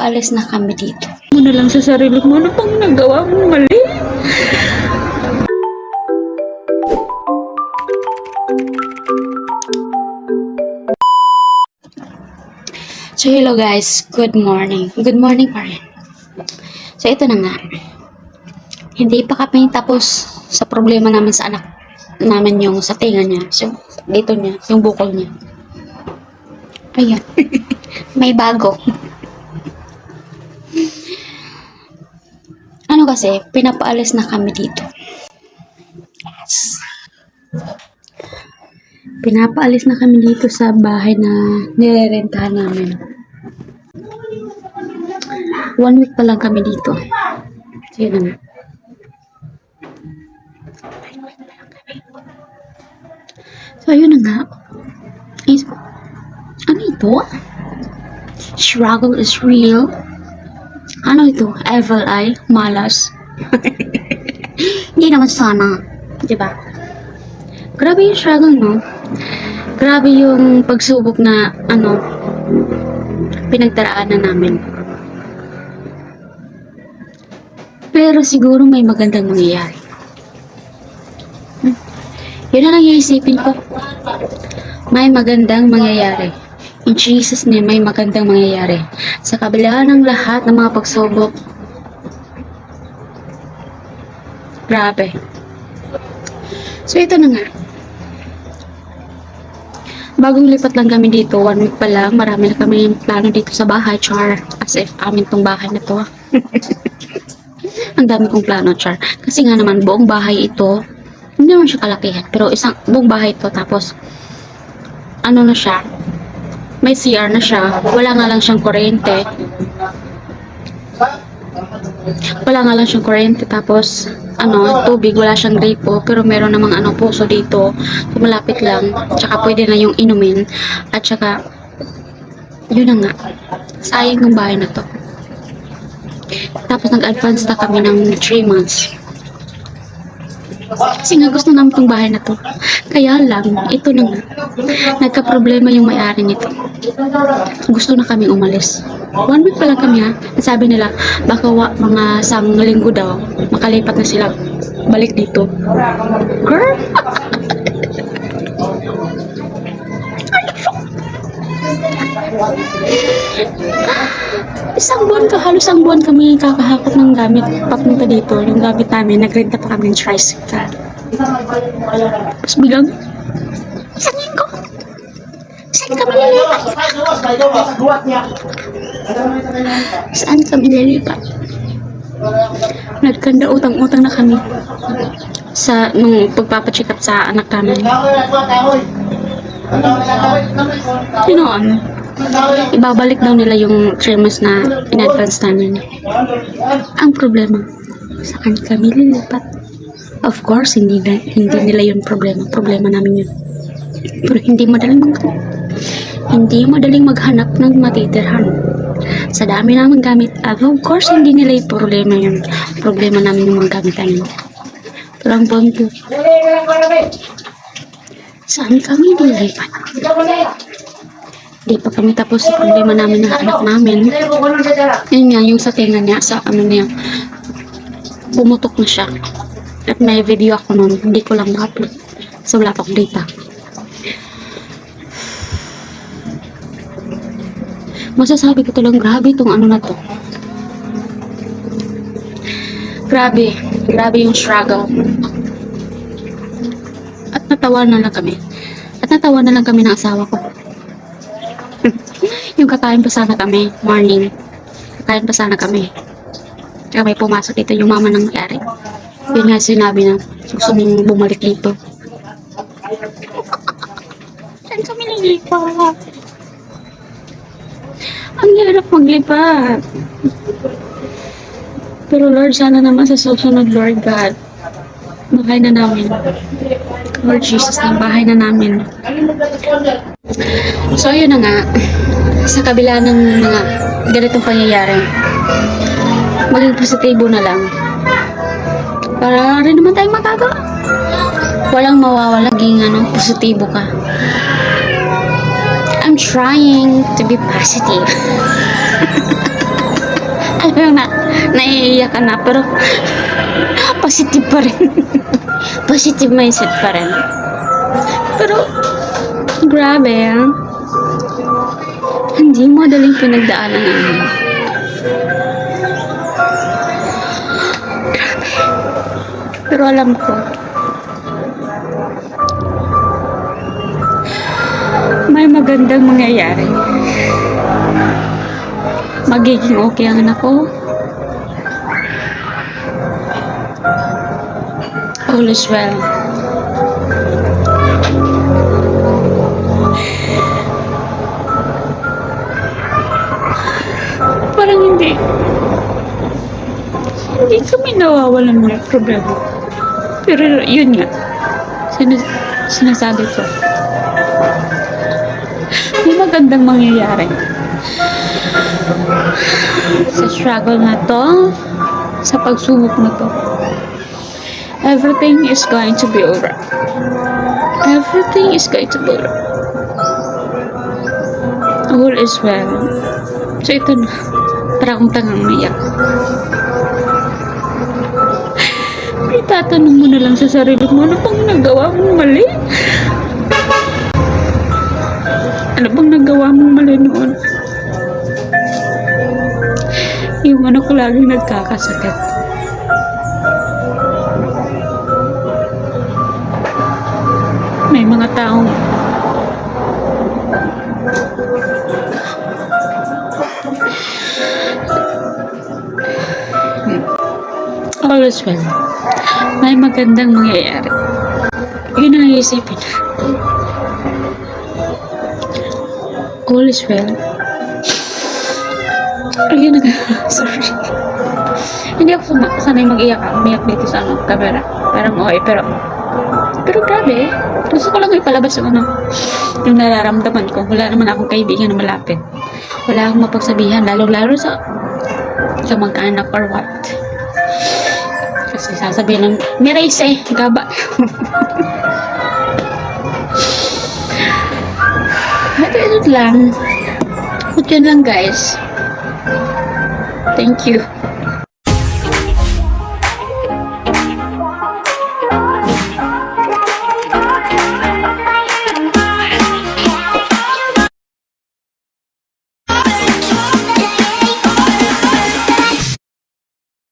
pinapaalis na kami dito. mo na lang sa sarili mo, ano pang nagawa mo mali? So, hello guys. Good morning. Good morning pa rin. So, ito na nga. Hindi pa kami tapos sa problema namin sa anak namin yung sa tinga niya. So, dito niya, yung bukol niya. Ayan. May bago. Kasi, pinapaalis na kami dito. Yes. Pinapaalis na kami dito sa bahay na nirerentahan namin. One week pa lang kami dito. So, yun na. So, ayun na nga. Is, ano ito? Struggle is real. Ano ito? Evil eye? Malas? Hindi naman sana. Diba? Grabe yung struggle, no? Grabe yung pagsubok na, ano, pinagdaraanan namin. Pero siguro may magandang mangyayari. Hmm. Yun na lang iisipin ko. May magandang mangyayari. In Jesus name, may magandang mangyayari. Sa kabila ng lahat ng mga pagsubok, grabe. So, ito na nga. Bagong lipat lang kami dito, one week pa lang, marami na kami plano dito sa bahay, char. As if amin tong bahay na to. Ang dami kong plano, char. Kasi nga naman, buong bahay ito, hindi naman siya kalakihan, pero isang buong bahay ito, tapos, ano na siya, may CR na siya, wala nga lang siyang kuryente. Wala nga lang siyang kuryente, tapos, ano, tubig, wala siyang gripo, pero meron namang ano, puso dito, malapit lang, tsaka pwede na yung inumin, at tsaka, yun na nga, sayang yung bahay na to. Tapos nag-advance na kami ng 3 months. Kasi nga gusto namin tong bahay na to. Kaya lang, ito na nga. Nagka-problema yung may-ari nito. Gusto na kami umalis. One week pa lang kami ha. Sabi nila, baka wa, mga sang linggo daw, makalipat na sila balik dito. Girl! Isang buwan ka, halos isang buwan kami kakahakot ng gamit papunta dito. Yung gamit namin, nagrenta pa kami ng tricycle. Tapos bilang, isang linggo. Saan kami lilipat? Saan kami lilipat? Nagkanda utang-utang na kami sa nung pagpapacheck up sa anak namin. Sino ano? Ibabalik daw nila yung 3 months na in-advance namin. Ang problema, saan kami lilipat? Of course, hindi, na, hindi nila yun problema. Problema namin yun. Pero hindi madaling mag hindi madaling maghanap ng matitirhan. Sa dami namin gamit, of course, hindi nila yung problema yun. Problema namin yung mga gamit namin. Pero ang punto, saan kami lilipat? Di pa kami tapos sa problema namin ng anak namin. Yun nga, yung sa tenga niya, sa ano niya, pumutok na siya. At may video ako nun, hindi ko lang na-upload. So, wala pa akong data. Masasabi ko talagang grabe itong ano na to. Grabe. Grabe yung struggle. At natawa na lang kami. At natawa na lang kami ng asawa ko. Yung kakain pa sana kami, morning. Kakain pa sana kami. Kaya may pumasok dito yung mama ng mayari. Yun nga sinabi na gusto mong bumalik dito. Saan kami lilipat? Ang hirap maglipat. Pero Lord, sana naman sa susunod, Lord God, bahay na namin. Lord Jesus, na bahay na namin. So, ayun na nga. Sa kabila ng mga ganitong pangyayari, maging positibo na lang. Para rin naman tayong magagawa. Walang mawawala, maging ano, positibo ka. I'm trying to be positive. naiiyak ka na, pero positive pa rin. positive mindset pa rin. Pero, grabe ah. Hindi madaling pinagdaanan namin. Grabe. Pero alam ko, may magandang mangyayari. Magiging okay ang anak ko. All is well. Hindi. Hindi kami nawawalan ng problema. Pero yun nga. Sin- sinasabi ko. May magandang mangyayari. Sa struggle na to, sa pagsubok na to, everything is going to be alright. Everything is going to be alright. All is well. So ito na. Para akong tangang umiyak. Itatanong mo na lang sa sarili mo, ano bang nagawa mong mali? Ano bang nagawa mong mali noon? Yung ano ko laging nagkakasakit. May mga taong all is well. May magandang mangyayari. Yun ang iisipin. All is well. Ayun na. Sorry. Hindi ako sana, sanay mag-iyak. Umiyak dito sa ano, camera. Parang okay, pero pero grabe. Gusto ko lang ipalabas yung ano, yung nararamdaman ko. Wala naman akong kaibigan na malapit. Wala akong mapagsabihan, lalo-lalo sa sa magkaanak or what. Kasi sasabihin ng, Mirace eh, gaba. Ito, ito lang. Ito lang guys. Thank you.